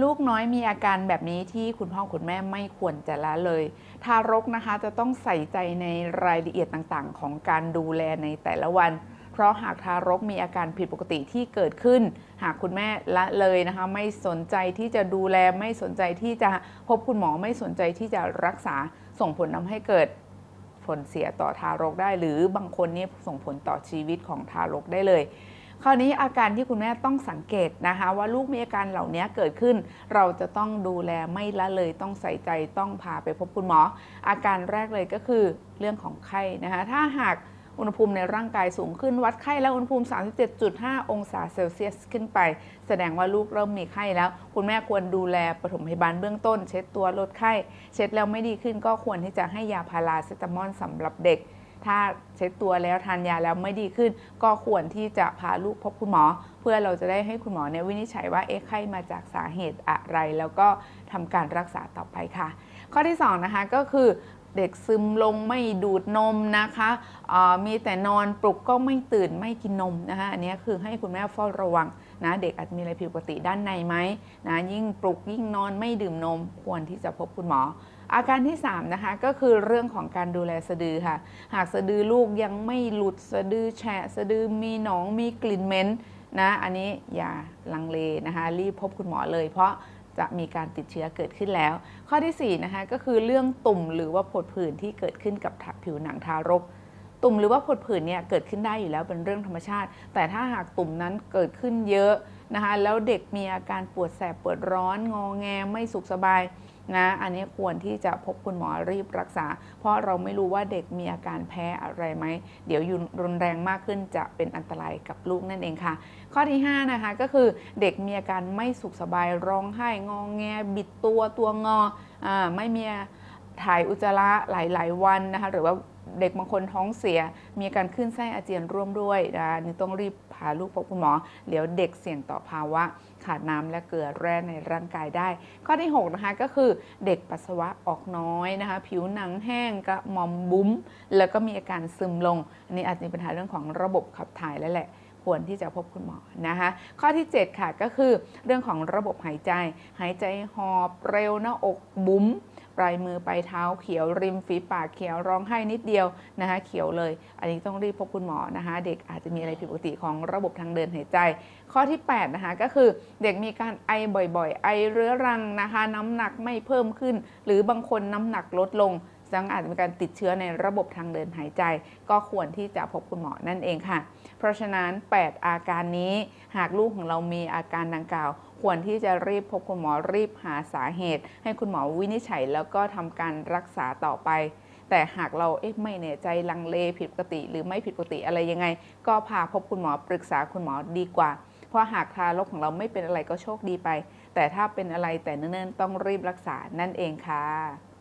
ลูกน้อยมีอาการแบบนี้ที่คุณพ่อคุณแม่ไม่ควรจะละเลย ทารกนะคะจะต้องใส่ใจในรายละเอียดต่างๆ ของการดูแลในแต่ละวัน เพราะหากทารกมีอาการผิดปกติที่เกิดขึ้น หากคุณแม่ละเลยนะคะ ไม่สนใจที่จะดูแลไม่สนใจที่จะพบคุณหมอไม่สนใจที่จะรักษาส่งผลทำให้เกิดผลเสียต่อทารกได้ หรือบางคนนี่ส่งผลต่อชีวิตของทารกได้เลย คราวนี้อาการที่คุณแม่ต้องสังเกตนะคะ ว่าลูกมีอาการเหล่านี้เกิดขึ้น เราจะต้องดูแลไม่ละเลยต้องใส่ใจต้องพาไปพบคุณหมอ อาการแรกเลยก็คือเรื่องของไข้นะคะ ถ้าหากอุณหภูมิในร่างกายสูงขึ้นวัดไข้แล้วอุณหภูมิ 37.5 องศาเซลเซียสขึ้นไป แสดงว่าลูกเริ่มมีไข้แล้ว คุณแม่ควรดูแลปฐมพยาบาลเบื้องต้น เช็ดตัวลดไข้ เช็ดแล้วไม่ดีขึ้นก็ควรที่จะให้ยาพาราเซตามอลสำหรับเด็ก ถ้าเช็ดตัวแล้วทานยาแล้วไม่ดีขึ้น ก็ควรที่จะพาลูกพบคุณหมอ เพื่อเราจะได้ให้คุณหมอเนี่ยวินิจฉัยว่าเอ๊ะไข้มาจากสาเหตุอะไร แล้วก็ทำการรักษาต่อไปค่ะ ข้อที่สองนะคะก็คือเด็กซึมลงไม่ดูดนมนะคะมีแต่นอนปลุกก็ไม่ตื่นไม่กินนมนะคะอันนี้คือให้คุณแม่เฝ้าระวังนะเด็กอาจมีอะไรผิดปกติด้านในไหมนะยิ่งปลุกยิ่งนอนไม่ดื่มนมควรที่จะพบคุณหมอ อาการที่3นะคะก็คือเรื่องของการดูแลสะดือค่ะ หากสะดือลูกยังไม่หลุดสะดือแฉะสะดือมีหนองมีกลิ่นเหม็นนะอันนี้อย่าลังเลนะคะรีบพบคุณหมอเลย เพราะจะมีการติดเชื้อเกิดขึ้นแล้ว ข้อที่4นะคะก็คือเรื่องตุ่มหรือว่าผดผื่นที่เกิดขึ้นกับผิวหนังทารก ตุ่มหรือว่าผดผื่นเนี่ยเกิดขึ้นได้อยู่แล้วเป็นเรื่องธรรมชาติ แต่ถ้าหากตุ่มนั้นเกิดขึ้นเยอะนะคะแล้วเด็กมีอาการปวดแสบปวดร้อนงอแงไม่สุขสบาย นะอันนี้ควรที่จะพบคุณหมอรีบรักษา เพราะเราไม่รู้ว่าเด็กมีอาการแพ้อะไรไหม เดี๋ยวยุนรุนแรงมากขึ้นจะเป็นอันตรายกับลูกนั่นเองค่ะ ข้อที่ 5 นะคะก็คือเด็กมีอาการไม่สุขสบายร้องไห้งองแง บิดตัวตัวงออาไม่มีถ่ายอุจจาระหลาย ๆ วันนะคะหรือว่า เด็กบางคนท้องเสีย มีการขึ้นไส้อาเจียนร่วมด้วยนะนี่ต้องรีบพาลูกพบคุณหมอเดี๋ยวเด็กเสี่ยงต่อภาวะ ขาดน้ำและเกลือแร่ในร่างกายได้ ข้อที่ 6 นะคะก็คือเด็กปัสสาวะออกน้อยนะคะ ผิวหนังแห้งกระมอมบุ้ม แล้วก็มีอาการซึมลง อันนี้อาจจะมีปัญหาเรื่องของระบบขับถ่ายแล้วแหละควรที่จะพบคุณหมอนะคะ ข้อที่ 7 ค่ะก็คือเรื่องของระบบหายใจ หายใจหอบเร็วหน้าอกบุ๋ม ปลายมือปลายเท้าเขียวริมฝีปากเขียวร้องไห้นิดเดียวนะคะเขียวเลย อันนี้ต้องรีบพบคุณหมอนะคะ เด็กอาจจะมีอะไรผิดปกติของระบบทางเดินหายใจ ข้อที่8นะคะก็คือเด็กมีการไอบ่อยๆ ไอเรื้อรังนะคะ น้ำหนักไม่เพิ่มขึ้น หรือบางคนน้ำหนักลดลงแสดงอาจจะมีการติดเชื้อในระบบทางเดินหายใจ ก็ควรที่จะพบคุณหมอนั่นเองค่ะ เพราะฉะนั้น 8 อาการนี้หากลูกของเรามีอาการดังกล่าว ควรที่จะรีบพบคุณหมอรีบหาสาเหตุ ให้คุณหมอวินิจฉัย แล้วก็ทำการรักษาต่อไป แต่หากเราเอ๊ะไม่แน่ใจลังเลผิดปกติ หรือไม่ผิดปกติอะไรยังไง ก็พาพบคุณหมอปรึกษาคุณหมอดีกว่า เพราะหากทารกของเราไม่เป็นอะไรก็โชคดีไป แต่ถ้าเป็นอะไรแต่เนิ่นๆต้องรีบรักษานั่นเองค่ะ